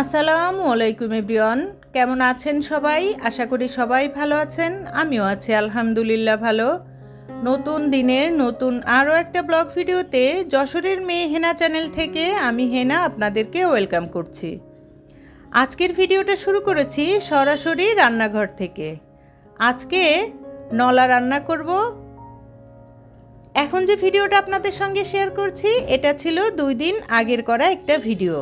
আসসালামু আলাইকুম এভরিওয়ান। কেমন আছেন সবাই? আশা করি সবাই ভালো আছেন। আমিও আছি আলহামদুলিল্লাহ ভালো। নতুন দিনের নতুন আরও একটা ব্লগ ভিডিওতে যশোরের মেয়ে হেনা চ্যানেল থেকে আমি হেনা আপনাদেরকে ওয়েলকাম করছি। আজকের ভিডিওটা শুরু করেছি সরাসরি রান্নাঘর থেকে। আজকে নলা রান্না করব। এখন যে ভিডিওটা আপনাদের সঙ্গে শেয়ার করছি, এটা ছিল দুই দিন আগের করা একটা ভিডিও।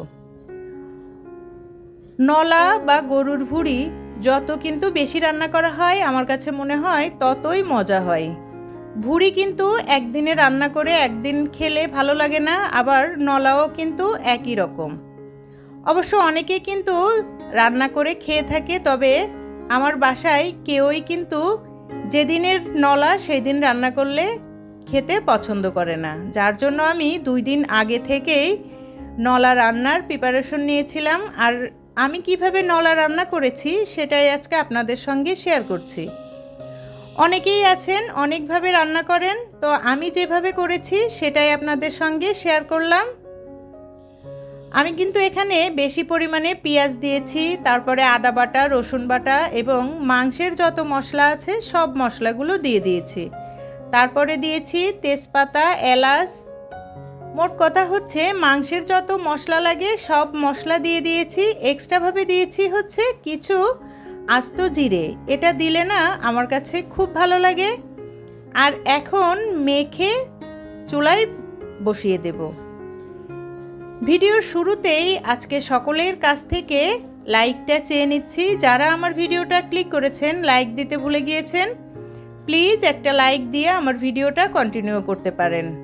নলা বা গরুর ভুড়ি যত কিন্তু বেশি রান্না করা হয়, আমার কাছে মনে হয় ততই মজা হয়। ভুড়ি কিন্তু একদিনে রান্না করে একদিন খেলে ভালো লাগে না, আবার নলাও কিন্তু একই রকম। অবশ্য অনেকে কিন্তু রান্না করে খেয়ে থাকে, তবে আমার বাসায় কেউই কিন্তু যেদিনের নলা সেই দিন রান্না করলে খেতে পছন্দ করে না। যার জন্য আমি দুই দিন আগে থেকেই নলা রান্নার প্রিপারেশন নিয়েছিলাম, আর আমি কীভাবে নলা রান্না করেছি সেটাই আজকে আপনাদের সঙ্গে শেয়ার করছি। অনেকেই আছেন, অনেকভাবে রান্না করেন, তো আমি যেভাবে করেছি সেটাই আপনাদের সঙ্গে শেয়ার করলাম। আমি কিন্তু এখানে বেশি পরিমাণে পেঁয়াজ দিয়েছি, তারপরে আদা বাটা, রসুন বাটা এবং মাংসের যত মশলা আছে সব মশলাগুলো দিয়ে দিয়েছি। তারপরে দিয়েছি তেজপাতা, এলাচ মোট কথা হচ্ছে, মাংসের যত মশলা লাগে, সব মশলা দিয়ে দিয়েছি। এক্সট্রাভাবে দিয়েছি হচ্ছে কিছু আস্ত জিরে। এটা দিলে না আমার কাছে খুব ভালো লাগে। আর এখন মেখে চুলায় বসিয়ে দেব। ভিডিওর শুরুতেই আজকে সকলের কাছ থেকে লাইকটা চেয়ে নিচ্ছি। যারা আমার ভিডিওটা ক্লিক করেছেন, লাইক দিতে ভুলে গিয়েছেন, প্লিজ একটা লাইক দিয়ে আমার ভিডিওটা কন্টিনিউ করতে পারেন।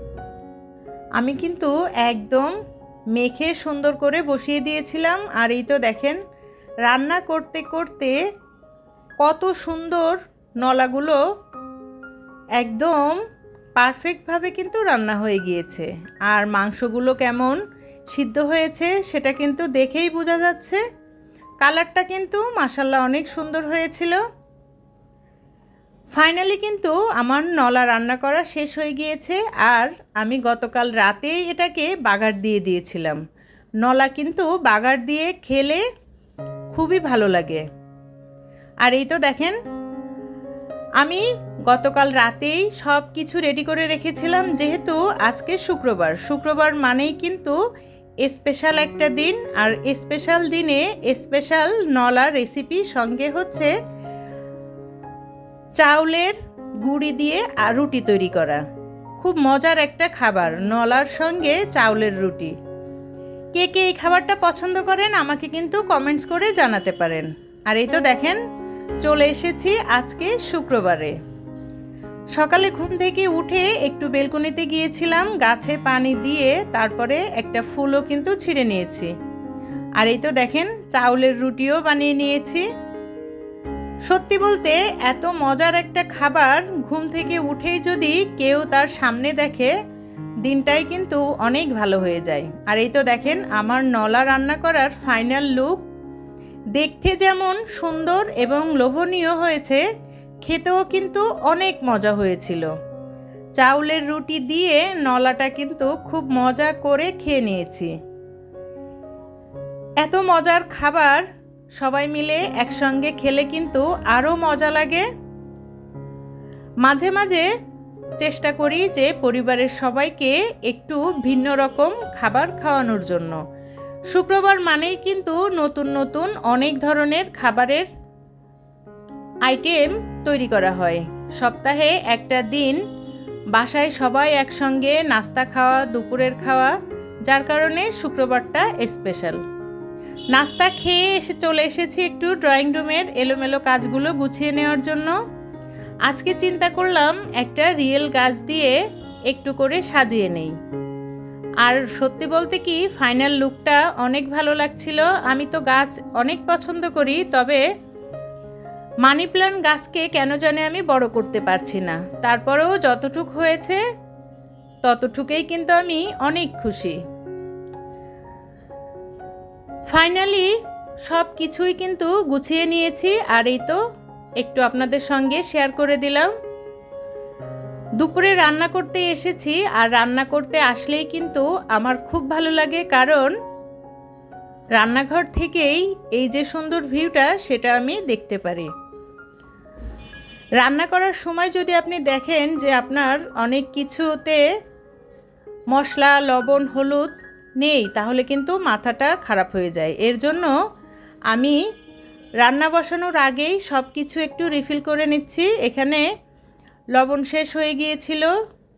আমি কিন্তু একদম মেখে সুন্দর করে বসিয়ে দিয়েছিলাম, আর এই তো দেখেন, রান্না করতে করতে কত সুন্দর নলাগুলো একদম পারফেক্টভাবে কিন্তু রান্না হয়ে গিয়েছে। আর মাংসগুলো কেমন সিদ্ধ হয়েছে সেটা কিন্তু দেখেই বোঝা যাচ্ছে। কালারটা কিন্তু মাসাল্লাহ অনেক সুন্দর হয়েছিল। ফাইনালি কিন্তু আমার নলা রান্না করা শেষ হয়ে গিয়েছে আর আমি গতকাল রাতেই এটাকে বাগার দিয়ে দিয়েছিলাম। নলা কিন্তু বাগার দিয়ে খেলে খুবই ভালো লাগে। আর এই তো দেখেন, আমি গতকাল রাতেই সব কিছু রেডি করে রেখেছিলাম, যেহেতু আজকে শুক্রবার। শুক্রবার মানেই কিন্তু স্পেশাল একটা দিন, আর স্পেশাল দিনে স্পেশাল নলা রেসিপি সঙ্গে হচ্ছে চাউলের গুঁড়ি দিয়ে আর রুটি তৈরি করা। খুব মজার একটা খাবার, নলার সঙ্গে চাউলের রুটি। কে কে এই খাবারটা পছন্দ করেন আমাকে কিন্তু কমেন্টস করে জানাতে পারেন। আর এই তো দেখেন, চলে এসেছি আজকে শুক্রবারে। সকালে ঘুম থেকে উঠে একটু বেলকনিতে গিয়েছিলাম, গাছে পানি দিয়ে তারপরে একটা ফুলও কিন্তু ছিঁড়ে নিয়েছি। আর এই তো দেখেন, চাউলের রুটিও বানিয়ে নিয়েছি। সত্যি বলতে, এত মজার একটা খাবার ঘুম থেকে উঠেই যদি কেউ তার সামনে দেখে, দিনটাই কিন্তু অনেক ভালো হয়ে যায়। আর এই তো দেখেন, আমার নলা রান্না করার ফাইনাল লুক দেখতে যেমন সুন্দর এবং লোভনীয় হয়েছে, খেতেও কিন্তু অনেক মজা হয়েছিল। চাউলের রুটি দিয়ে নলাটা কিন্তু খুব মজা করে খেয়ে নিয়েছি। এত মজার খাবার সবাই মিলে একসঙ্গে খেলে কিন্তু আরও মজা লাগে। মাঝে মাঝে চেষ্টা করি যে পরিবারের সবাইকে একটু ভিন্ন রকম খাবার খাওয়ানোর জন্য। শুক্রবার মানেই কিন্তু নতুন নতুন অনেক ধরনের খাবারের আইটেম তৈরি করা হয়। সপ্তাহে একটা দিন বাসায় সবাই একসঙ্গে নাস্তা খাওয়া, দুপুরের খাওয়া, যার কারণে শুক্রবারটা স্পেশাল নাস্তা খেয়ে এসে চলে এসেছি একটু ড্রয়িং রুমের এলোমেলো কাজগুলো গুছিয়ে নেওয়ার জন্য। আজকে চিন্তা করলাম একটা রিয়েল গাছ দিয়ে একটু করে সাজিয়ে নেই। আর সত্যি বলতে কি ফাইনাল লুকটা অনেক ভালো লাগছিল। আমি তো গাছ অনেক পছন্দ করি, তবে মানি প্ল্যান্ট গাছকে কেন জানে আমি বড় করতে পারছি না। তারপরেও যতটুক হয়েছে, ততটুকুই কিন্তু আমি অনেক খুশি। ফাইনালি সব কিছুই কিন্তু গুছিয়ে নিয়েছি আর এই তো একটু আপনাদের সঙ্গে শেয়ার করে দিলাম। দুপুরে রান্না করতে এসেছি আর রান্না করতে আসলেই কিন্তু আমার খুব ভালো লাগে কারণ রান্নাঘর থেকেই এই যে সুন্দর ভিউটা সেটা আমি দেখতে পারি। রান্না করার সময় যদি আপনি দেখেন যে আপনার অনেক কিছুতে মশলা, লবণ, হলুদ নেই, তাহলে কিন্তু মাথাটা খারাপ হয়ে যায়। এর জন্য আমি রান্না বসানোর আগেই সব কিছু একটু রিফিল করে নিচ্ছি। এখানে লবণ শেষ হয়ে গিয়েছিল।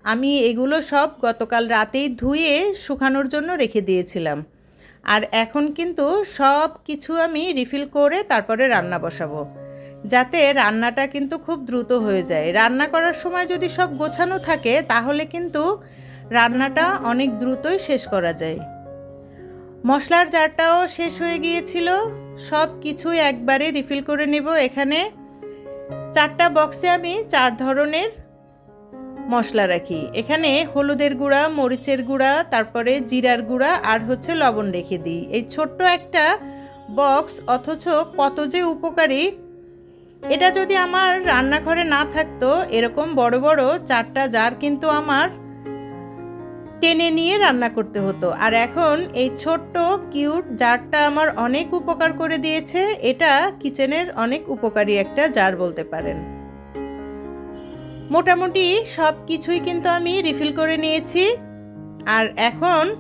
আমি এগুলো সব গতকাল রাতেই ধুয়ে শুকানোর জন্য রেখে দিয়েছিলাম। আর এখন কিন্তু সব কিছু আমি রিফিল করে তারপরে রান্না বসাবো। যাতে রান্নাটা কিন্তু খুব দ্রুত হয়ে যায়। রান্না করার সময় যদি সব গোছানো থাকে, তাহলে কিন্তু রান্নাটা অনেক দ্রুতই শেষ করা যায়। মশলার জারটাও শেষ হয়ে গিয়েছিল। সব কিছুই একবারে রিফিল করে নেব এখানে। চারটা বক্সে আমি চার ধরনের মশলা রাখি। এখানে হলুদের গুঁড়া, মরিচের গুঁড়া, তারপরে জিরার গুঁড়া আর হচ্ছে লবণ রেখে দিই। এই ছোট্ট একটা বক্স অথচ কত যে উপকারী। এটা যদি আমার রান্নাঘরে না থাকতো, এরকম বড় বড় চারটা জার কিন্তু আমার টেনে নিয়ে রান্না করতে হতো। আর এখন এই ছোট্ট, কিউট জারটা আমার অনেক উপকার করে দিয়েছে। এটা কিচেনের অনেক উপকারী একটা জার বলতে পারেন। মোটামুটি সব কিছুই কিন্তু আমি রিফিল করে নিয়েছি। আর এখন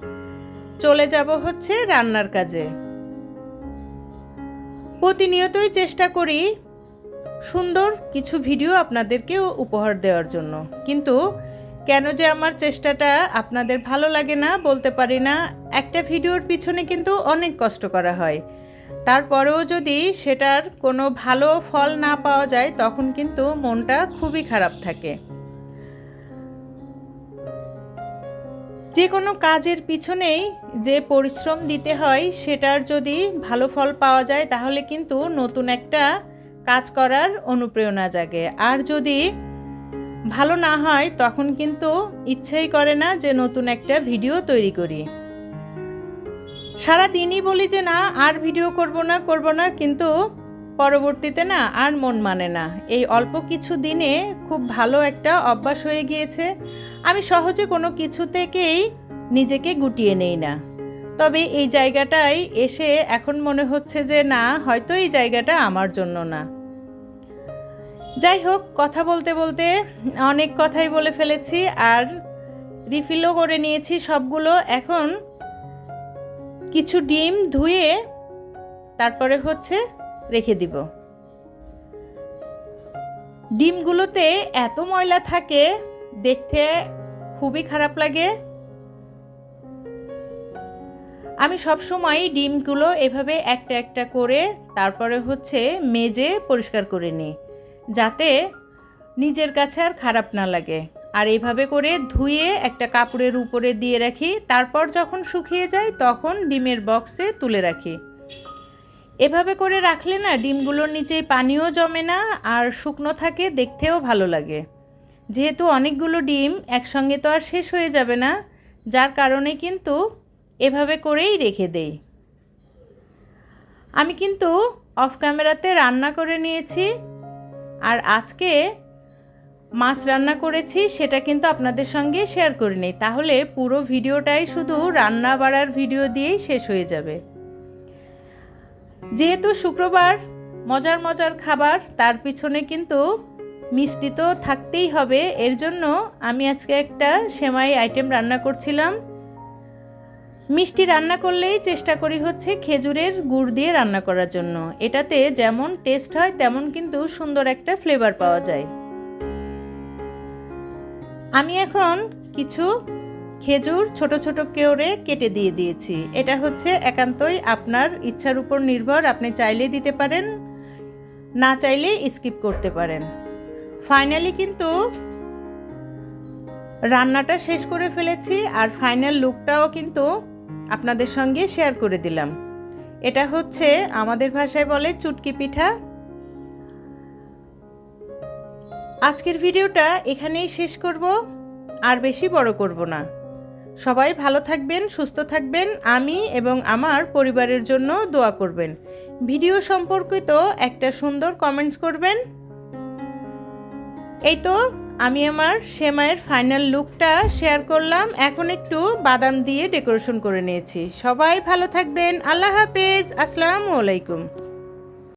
চলে যাব হচ্ছে রান্নার কাজে। প্রতিনিয়তই চেষ্টা করি সুন্দর কিছু ভিডিও আপনাদেরকেও উপহার দেওয়ার জন্য। কিন্তু কেন যে আমার চেষ্টাটা আপনাদের ভালো লাগে না বলতে পারি না, একটা ভিডিওর পিছনে কিন্তু অনেক কষ্ট করা হয়। তারপরেও যদি সেটার কোনো ভালো ফল না পাওয়া যায়, তখন কিন্তু মনটা খুবই খারাপ থাকে। যে কোনো কাজের পিছনেই যে পরিশ্রম দিতে হয়, সেটার যদি ভালো ফল পাওয়া যায়, তাহলে কিন্তু নতুন একটা কাজ করার অনুপ্রেরণা জাগে। আর যদি ভালো না হয় তখন কিন্তু ইচ্ছেই করে না যে নতুন একটা ভিডিও তৈরি করি। সারা দিনই বলি যে না, আর ভিডিও করব না করব না, কিন্তু পরবর্তীতে না আর মন মানে না। এই অল্প কিছু দিনে খুব ভালো একটা অভ্যাস হয়ে গিয়েছে। আমি সহজে কোনো কিছু থেকেই নিজেকে গুটিয়ে নেই না। তবে এই জায়গাটায় এসে এখন মনে হচ্ছে যে না, হয়তো এই জায়গাটা আমার জন্য না। যাই হোক, কথা বলতে বলতে অনেক কথাই বলে ফেলেছি আর রিফিলও করে নিয়েছি সবগুলো। এখন কিছু ডিম ধুয়ে তারপরে হচ্ছে রেখে দিব। ডিমগুলোতে এত ময়লা থাকে, দেখতে খুবই খারাপ লাগে। আমি সব সময় ডিমগুলো এভাবে একটা একটা করে তারপরে হচ্ছে মেজে পরিষ্কার করে নিই। যাতে নিজের কাছে আর খারাপ না লাগে। আর এইভাবে করে ধুয়ে একটা কাপড়ের উপরে দিয়ে রাখি। তারপর যখন শুকিয়ে যায়, তখন ডিমের বক্সে তুলে রাখি। এভাবে করে রাখলে না, ডিমগুলোর নিচে পানিও জমে না আর শুকনো থাকে, দেখতেও ভালো লাগে। যেহেতু অনেকগুলো ডিম, একসঙ্গে তো আর শেষ হয়ে যাবে না, যার কারণে কিন্তু এভাবে করেই রেখে দেই। আমি কিন্তু অফ ক্যামেরাতে রান্না করে নিয়েছি। আর আজকে মাছ রান্না করেছি, সেটা কিন্তু আপনাদের সঙ্গে শেয়ার করে নেই। তাহলে পুরো ভিডিওটাই শুধু রান্না বাড়ার ভিডিও দিয়েই শেষ হয়ে যাবে। যেহেতু শুক্রবার মজার মজার খাবার, তার পিছনে কিন্তু মিষ্টি তো থাকতেই হবে। এর জন্য আমি আজকে একটা সেমাই আইটেম রান্না করছিলাম। মিষ্টি রান্না করলেই চেষ্টা করি হচ্ছে খেজুরের গুড় দিয়ে রান্না করার জন্য। এটাতে যেমন টেস্ট হয়, তেমন কিন্তু সুন্দর একটা ফ্লেভার পাওয়া যায়। আমি এখন কিছু খেজুর ছোট ছোট কেওড়ে কেটে দিয়ে দিয়েছি। এটা হচ্ছে একান্তই আপনার ইচ্ছার উপর নির্ভর। আপনি চাইলে দিতে পারেন, না চাইলে স্কিপ করতে পারেন। ফাইনালি কিন্তু রান্নাটা শেষ করে ফেলেছি আর ফাইনাল লুকটাও কিন্তু আপনাদের সঙ্গে শেয়ার করে দিলাম। এটা হচ্ছে আমাদের ভাষায় বলে চুটকি পিঠা। আজকের ভিডিওটা এখানেই শেষ করব, আর বেশি বড় করব না। সবাই ভালো থাকবেন, সুস্থ থাকবেন, আমি এবং আমার পরিবারের জন্য দোয়া করবেন। ভিডিও সম্পর্কিত একটা সুন্দর কমেন্টস করবেন। এই তো আমি আমার সেমাইয়ের ফাইনাল লুকটা শেয়ার করলাম। এখন একটু বাদাম দিয়ে ডেকোরেশন করে নিয়েছি। সবাই ভালো থাকবেন। আল্লাহ হাফেজ। আসসালামু আলাইকুম।